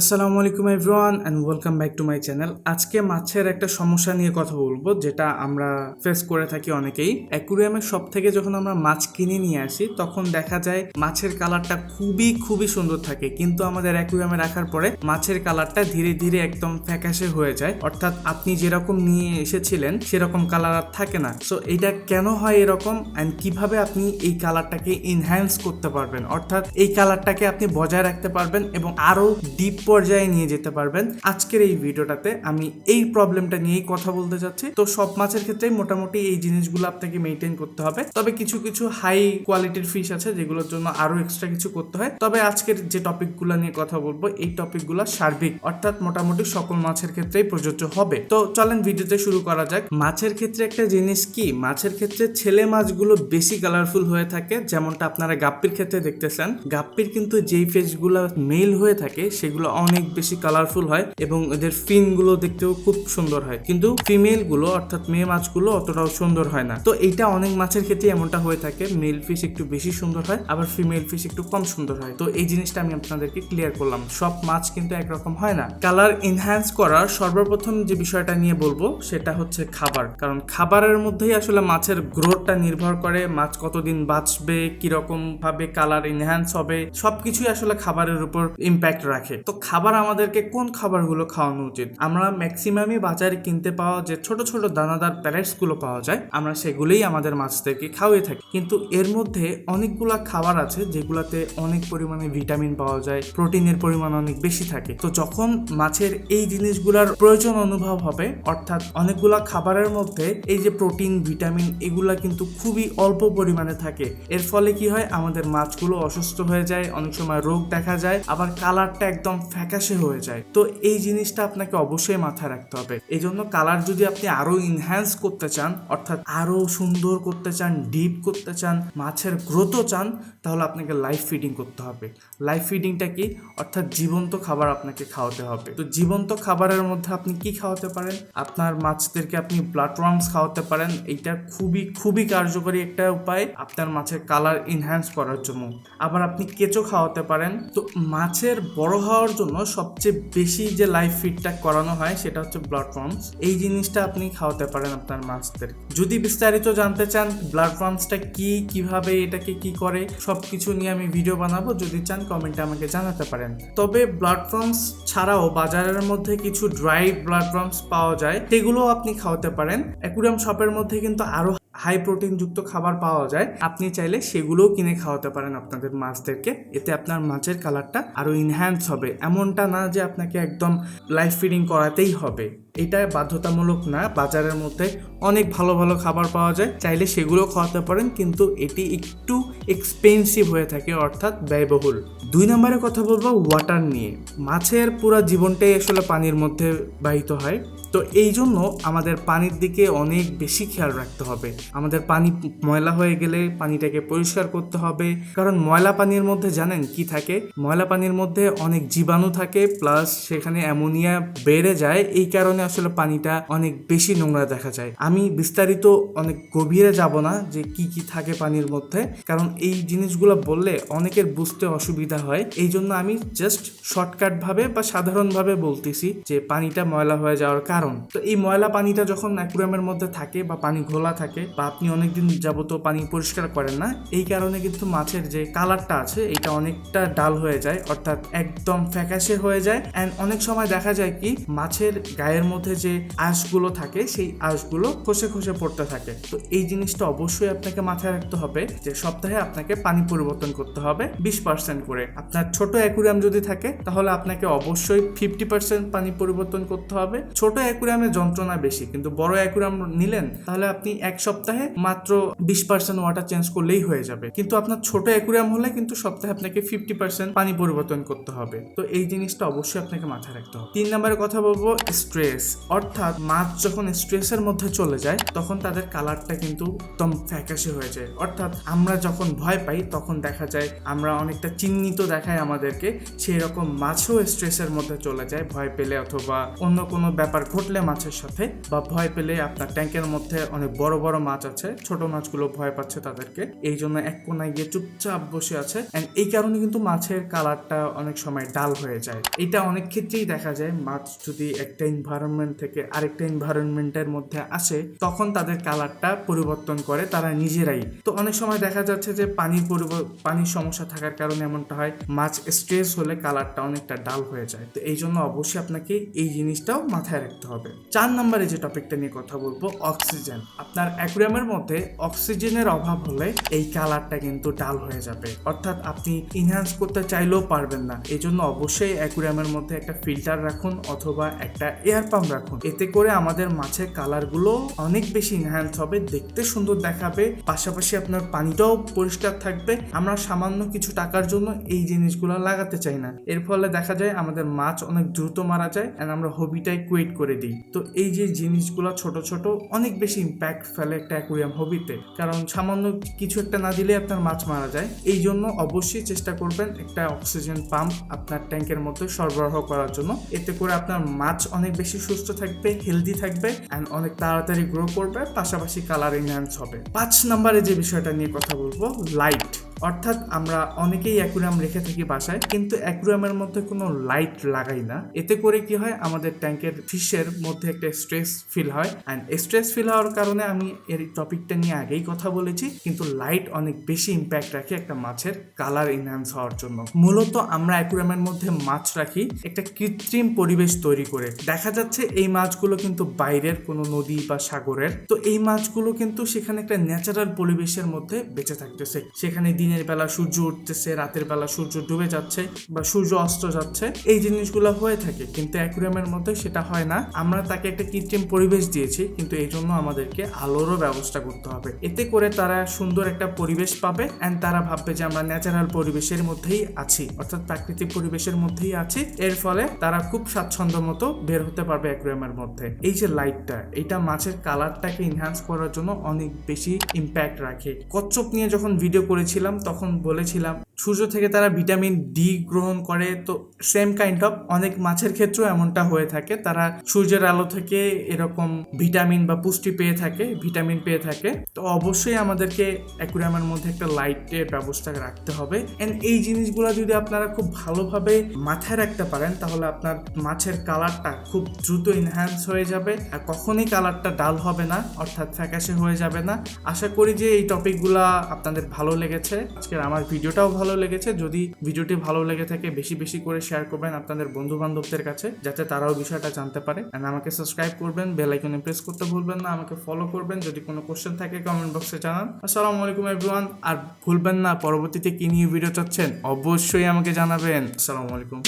আসসালামু আলাইকুম everyone and welcome back to my channel আজকে মাছের একটা সমস্যা নিয়ে কথা বলব, যেটা আমরা ফেস করে থাকি অনেকেই। অ্যাকুরিয়ামের সব থেকে যখন আমরা মাছ কিনে নিয়ে আসি, তখন দেখা যায় মাছের কালারটা খুবই খুবই সুন্দর থাকে। কিন্তু আমাদের অ্যাকুরিয়ামে রাখার পরে মাছের কালারটা ধীরে ধীরে একদম ফ্যাকাশে হয়ে যায়। অর্থাৎ আপনি যেরকম নিয়ে এসেছিলেন, সেরকম কালার আর থাকে না। সো এটা কেন হয় এরকম অ্যান্ড কীভাবে আপনি এই কালারটাকে ইনহ্যান্স করতে পারবেন? অর্থাৎ এই কালারটাকে আপনি বজায় রাখতে পারবেন এবং আরও ডিপ পর্যায়ে নিয়ে যেতে পারবেন। আজকের এই ভিডিওটাতে আমি এই প্রবলেমটা নিয়েই কথা বলতে চাচ্ছি। তো সব মাছের ক্ষেত্রেই মোটামুটি এই জিনিসগুলো আপনাকে মেনটেন করতে হবে। তবে কিছু কিছু হাই কোয়ালিটির ফিশ আছে, যেগুলোর জন্য আরও এক্সট্রা কিছু করতে হয়। তবে আজকের যে টপিকগুলো নিয়ে কথা বলব, এই টপিকগুলো সার্বিক, অর্থাৎ মোটামুটি সকল মাছের ক্ষেত্রেই প্রযোজ্য হবে। তো চলেন ভিডিওতে শুরু করা যাক। মাছের ক্ষেত্রে একটা জিনিস কি? মাছের ক্ষেত্রে ছেলে মাছগুলো বেশি কালারফুল হয়ে থাকে, যেমনটা আপনারা গাপ্পির ক্ষেত্রে দেখতেছেন। গাপ্পির কিন্তু যেই ফেসগুলো মেল হয়ে থাকে, সেগুলো অনেক বেশি কালারফুল হয় এবং এদের ফিনগুলো দেখতেও খুব সুন্দর হয়। কিন্তু ফিমেলগুলো অর্থাৎ মেয়ে মাছগুলো অতটাও সুন্দর হয় না। তো এইটা অনেক মাছের ক্ষেত্রে এমনটা হয়ে থাকে মেল ফিশ একটু বেশি সুন্দর হয়, আবার ফিমেল ফিশ একটু কম সুন্দর হয়। তো এই জিনিসটা আমি আপনাদেরকে ক্লিয়ার করলাম। সব মাছ কিন্তু একরকম হয় না। কালার এনহ্যান্স করার সর্বপ্রথম যে বিষয়টা নিয়ে বলব, সেটা হচ্ছে খাবার। কারণ খাবারের মধ্যেই আসলে মাছের গ্রোথটা নির্ভর করে, মাছ কতদিন বাঁচবে কীরকম ভাবে কালার এনহ্যান্স হবে, সবকিছুই আসলে খাবারের উপর ইম্প্যাক্ট রাখে। তো খাবার আমাদেরকে কোন খাবারগুলো খাওয়ানো উচিত? আমরা ম্যাক্সিমামই বাজারে কিনতে পাওয়া যে ছোট ছোট দানাদার প্যালেটসগুলো পাওয়া যায়, আমরা সেগুলোই আমাদের মাছদেরকে খাওয়াই থাকি। কিন্তু এর মধ্যে অনেকগুলা খাবার আছে যেগুলোতে অনেক পরিমাণে ভিটামিন পাওয়া যায় প্রোটিনের পরিমাণ অনেক বেশি থাকে। তো যখন মাছের এই জিনিসগুলোর প্রয়োজন অনুভব হবে, অর্থাৎ অনেকগুলা খাবারের মধ্যে এই যে প্রোটিন ভিটামিন এগুলা কিন্তু খুবই অল্প পরিমাণে থাকে। এর ফলে কি হয়? আমাদের মাছগুলো অসুস্থ হয়ে যায়, অনেক সময় রোগ দেখা যায়, আবার কালারটা একদম ফ্যাকাশে হয়ে যায়। তো এই জিনিসটা আপনাকে অবশ্যই মাথায় রাখতে হবে। এই জন্য কালার যদি আপনি আরও ইনহ্যান্স করতে চান, অর্থাৎ আরও সুন্দর করতে চান ডিপ করতে চান, মাছের গ্রোথও চান, তাহলে আপনাকে লাইফ ফিডিং করতে হবে। লাইফ ফিডিংটা কি? অর্থাৎ জীবন্ত খাবার আপনাকে খাওয়াতে হবে। তো জীবন্ত খাবারের মধ্যে আপনি কি খাওয়াতে পারেন? আপনার মাছদেরকে আপনি ব্লাডওয়ার্মস খাওয়াতে পারেন। এইটা খুবই খুবই কার্যকরী একটা উপায়। আপনার মাছের কালার ইনহ্যান্স করার জন্য। আবার আপনি কেঁচো খাওয়াতে পারেন। তো মাছের বড় হওয়ার জন্য সবচেয়ে বেশি যে লাইফ ফিডটা করানো হয় সেটা হচ্ছে ব্লাড ওয়ার্মস এই জিনিসটা আপনি খাওয়াতে পারেন আপনার মাছদের যদি বিস্তারিত জানতে চান ব্লাড ওয়ার্মসটা কি, কীভাবে, এটাকে কি করে, সবকিছু নিয়ে আমি ভিডিও বানাবো। যদি চান কমেন্টে আমাকে জানাতে পারেন। তবে ব্লাড ফর্মস ছাড়াও বাজারের মধ্যে কিছু ড্রাই ব্লাড ফর্মস পাওয়া যায় সেগুলো আপনি খাওয়াতে পারেন। অ্যাকুরিয়াম শপের মধ্যে কিন্তু আরও হাই প্রোটিন যুক্ত খাবার পাওয়া যায়, আপনি চাইলে সেগুলোও কিনে খাওয়াতে পারেন আপনাদের মাছদেরকে। এতে আপনার মাছের কালারটা আরও ইনহ্যান্স হবে। এমনটা না যে আপনাকে একদম লাইফ ফিডিং করাতেই হবে। এটা বাধ্যতামূলক না, বাজারের মধ্যে অনেক ভালো ভালো খাবার পাওয়া যায়। চাইলে সেগুলো খাওয়াতে পারেন, কিন্তু এটি একটু এক্সপেন্সিভ হয়ে থাকে, অর্থাৎ ব্যয়বহুল। দুই নম্বরে কথা বলব ওয়াটার নিয়ে। মাছের পুরো জীবনটাই আসলে পানির মধ্যে বাহিত হয়। তো এই জন্য আমাদের পানির দিকে অনেক বেশি খেয়াল রাখতে হবে। আমাদের পানি ময়লা হয়ে গেলে পানিটাকে পরিষ্কার করতে হবে। কারণ ময়লা পানির মধ্যে জানেন কি থাকে? ময়লা পানির মধ্যে অনেক জীবাণু থাকে, প্লাস সেখানে অ্যামোনিয়া বেড়ে যায়। এই কারণে আসলে পানিটা অনেক বেশি নোংরা দেখা যায়। আমি বিস্তারিত অনেক গভীরে যাব না যে কি কি থাকে পানির মধ্যে, কারণ এই জিনিসগুলো বললে অনেকের বুঝতে অসুবিধা হয়। এই জন্য আমি জাস্ট শর্টকাট ভাবে বা সাধারণভাবে বলতেছি যে পানিটা ময়লা হয়ে যাওয়ার কারণ। তো এই ময়লা পানিটা যখন অ্যাকুরিয়ামের মধ্যে থাকে বা পানি ঘোলা থাকে বা আপনি অনেকদিন যাবত পানি পরিষ্কার করেন না, এই কারণে কিন্তু মাছের যে কালারটা আছে, এটা অনেকটা ডাল হয়ে যায়, অর্থাৎ একদম ফ্যাকাশে হয়ে যায়। অ্যান্ড অনেক সময় দেখা যায় কি, মাছের গায়ের মধ্যে যে আঁশগুলো থাকে, সেই আঁশগুলো খসে খসে পড়তে থাকে। তো এই জিনিসটা অবশ্যই আপনাকে মাথায় রাখতে হবে যে সপ্তাহে আপনাকে পানি পরিবর্তন করতে হবে বিশ পার্সেন্ট করে। আপনার ছোট অ্যাকুরিয়াম যদি থাকে, তাহলে আপনাকে অবশ্যই ফিফটি পার্সেন্ট পানি পরিবর্তন করতে হবে। ছোট অ্যাকুরিয়ামে যন্ত্রণা বেশি, কিন্তু বড় অ্যাকুরিয়াম নিলেন, তাহলে আপনি এক সপ্তাহে মাত্র বিশ পার্সেন্ট ওয়াটার চেঞ্জ করলেই হয়ে যাবে। কিন্তু আপনার ছোট অ্যাকুরিয়াম হলে কিন্তু সপ্তাহে আপনাকে ফিফটি পার্সেন্ট পানি পরিবর্তন করতে হবে। তো এই জিনিসটা অবশ্যই আপনাকে মাথায় রাখতে হবে। তিন নম্বরে কথা বলব স্ট্রেস অর্থাৎ মাছ যখন স্ট্রেসের মধ্যে চলে যায়, তখন তাদের কালারটা কিন্তু একদম ফ্যাকাশে হয়ে যায়। অর্থাৎ আমরা যখন ভয় পাই, তখন দেখা যায় আমরা অনেকটা চিহ্নিত দেখায় আমাদেরকে। সেই রকম মাছও স্ট্রেসের মধ্যে চলে যায়। ভয় পেলে অথবা অন্য কোনো ব্যাপার ঘটলে মাছের সাথে, বা ভয় পেলে আপনার ট্যাঙ্কের মধ্যে অনেক বড় বড় মাছ আছে, ছোট মাছগুলো ভয় পাচ্ছে তাদেরকে। এই জন্য এক কোনায় গিয়ে চুপচাপ বসে আছে। অ্যান্ড এই কারণে কিন্তু মাছের কালারটা অনেক সময় ডাল হয়ে যায়। এটা অনেক ক্ষেত্রেই দেখা যায়, মাছ যদি একটা এনভায়রনমেন্ট থেকে আরেকটা এনভায়রনমেন্টের মধ্যে আসে, তখন তাদের কালারটা পরিবর্তন করে তারা নিজেরাই। তো অনেক সময় দেখা যাচ্ছে যে পানির পানির সমস্যা থাকার কারণে এমনটা হয়, মাছ স্ট্রেস হলে কালারটা অনেকটা ডাল হয়ে যায়। তো এই জন্য অবশ্যই আপনাকে এই জিনিসটাও মাথায় রাখতে হবে। চার নম্বরে যে টপিকটা নিয়ে কথা বলব অক্সিজেন আপনার অ্যাকুরিয়ামের মধ্যে অক্সিজেনের অভাব হলে এই কালারটা কিন্তু ডাল হয়ে যাবে। অর্থাৎ আপনি ইনহ্যান্স করতে চাইলেও পারবেন না। এই জন্য অবশ্যই অ্যাকুরিয়ামের মধ্যে একটা ফিল্টার রাখুন অথবা একটা এয়ার পাম্প রাখুন এতে করে আমাদের মাছের কালারগুলো অনেক বেশি ইনহ্যান্স হবে, দেখতে সুন্দর দেখাবে, পাশাপাশি আপনার পানিটাও পরিষ্কার থাকবে। আমরা সামান্য কিছু টাকার জন্য এই জিনিসগুলো লাগাতে চাই না। এর ফলে দেখা যায় আমাদের মাছ অনেক দ্রুত মারা যায় অ্যান্ড আমরা হবিটাই কুইট করে দিই। তো এই যে জিনিসগুলো ছোট ছোট অনেক বেশি ইম্প্যাক্ট ফেলে একটা অ্যাকুরিয়াম হবিতে কারণ সামান্য কিছু একটা না দিলে আপনার মাছ মারা যায়। এই জন্য অবশ্যই চেষ্টা করবেন একটা অক্সিজেন পাম্প আপনার ট্যাঙ্কের মধ্যে সরবরাহ করার জন্য। এতে করে আপনার মাছ অনেক বেশি সুস্থ থাকবে হেলদি থাকবে অ্যান্ড অনেক তাড়াতাড়ি গ্রো করবে, পাশাপাশি কালার এনহ্যান্স হবে। পাঁচ নম্বরে যে বিষয়টা নিয়ে কথা বলব লাইট অর্থাৎ আমরা অনেকেই অ্যাকুরিয়াম রেখে থাকি বাসায়, কিন্তু অ্যাকুরিয়ামের মধ্যে কোনো লাইট লাগাই না। এতে করে কি হয়, আমাদের ট্যাঙ্কের ফিশের মধ্যে একটা স্ট্রেস ফিল হয়। অ্যান্ড স্ট্রেস ফিল হওয়ার কারণে আমি এর টপিকটা নিয়ে আগেই কথা বলেছি, কিন্তু লাইট অনেক বেশি ইম্প্যাক্ট রাখে একটা মাছের কালার এনহ্যান্স হওয়ার জন্য। মূলত আমরা অ্যাকুরিয়ামের মধ্যে মাছ রাখি, একটা কৃত্রিম পরিবেশ তৈরি করে। দেখা যাচ্ছে এই মাছগুলো কিন্তু বাইরের কোনো নদী বা সাগরের। তো এই মাছগুলো কিন্তু সেখানে একটা ন্যাচারাল পরিবেশের মধ্যে বেঁচে থাকতেছে। সেখানে দিনের বেলা সূর্য উঠতেছে, রাতের বেলা সূর্য ডুবে যাচ্ছে বা সূর্য অস্ত যাচ্ছে, এই জিনিসগুলো হয়ে থাকে। কিন্তু অ্যাকুরিয়ামের মধ্যে সেটা হয় না। আমরা তাকে একটা কৃত্রিম পরিবেশ দিয়েছি, কিন্তু এই জন্য আমাদেরকে আলোরও ব্যবস্থা করতে হবে। এতে করে তারা সুন্দর একটা পরিবেশ পাবে অ্যান্ড তারা ভাববে যে আমরা ন্যাচারাল পরিবেশের মধ্যেই আছি, অর্থাৎ প্রাকৃতিক পরিবেশের মধ্যেই আছি। এর ফলে তারা খুব স্বাচ্ছন্দ্য মতো বের হতে পারবে অ্যাকুরিয়ামের মধ্যে। এই যে লাইটটা এটা মাছের কালারটাকে ইনহ্যান্স করার জন্য অনেক বেশি ইম্প্যাক্ট রাখে। কচ্ছপ নিয়ে যখন ভিডিও করেছিলাম তখন বলেছিলাম, সূর্য থেকে তারা ভিটামিন ডি গ্রহণ করে। তো সেম কাইন্ড অফ অনেক মাছের ক্ষেত্রেও এমনটা হয়ে থাকে। তারা সূর্যের আলো থেকে এরকম ভিটামিন বা পুষ্টি পেয়ে থাকে, ভিটামিন পেয়ে থাকে। তো অবশ্যই আমাদেরকে অ্যাকুরিয়ামের মধ্যে একটা লাইটের ব্যবস্থা রাখতে হবে। এন্ড এই জিনিসগুলো যদি আপনারা খুব ভালোভাবে মাথায় রাখতে পারেন, তাহলে আপনার মাছের কালারটা খুব দ্রুত ইনহ্যান্স হয়ে যাবে। আর কখনই কালারটা ডাল হবে না, অর্থাৎ ফ্যাকাশে হয়ে যাবে না। আশা করি যে এই টপিকগুলা আপনাদের ভালো লেগেছে। আজকের আমার ভিডিওটাও ভালো লেগেছে। যদি ভিডিওটি ভালো লেগে থাকে, বেশি বেশি করে শেয়ার করবেন আপনাদের বন্ধু বান্ধবদের কাছে, যাতে তারাও বিষয়টা জানতে পারে। অ্যান্ড আমাকে সাবস্ক্রাইব করবেন বেল আইকনে প্রেস করতে ভুলবেন না, আমাকে ফলো করবেন। যদি কোনো কোশ্চেন থাকে কমেন্ট বক্সে জানান। আসসালামু আলাইকুম এভরিওয়ান আর ভুলবেন না, পরবর্তীতে কী নিয়ে ভিডিও চাচ্ছেন, অবশ্যই আমাকে জানাবেন। আসসালামু আলাইকুম।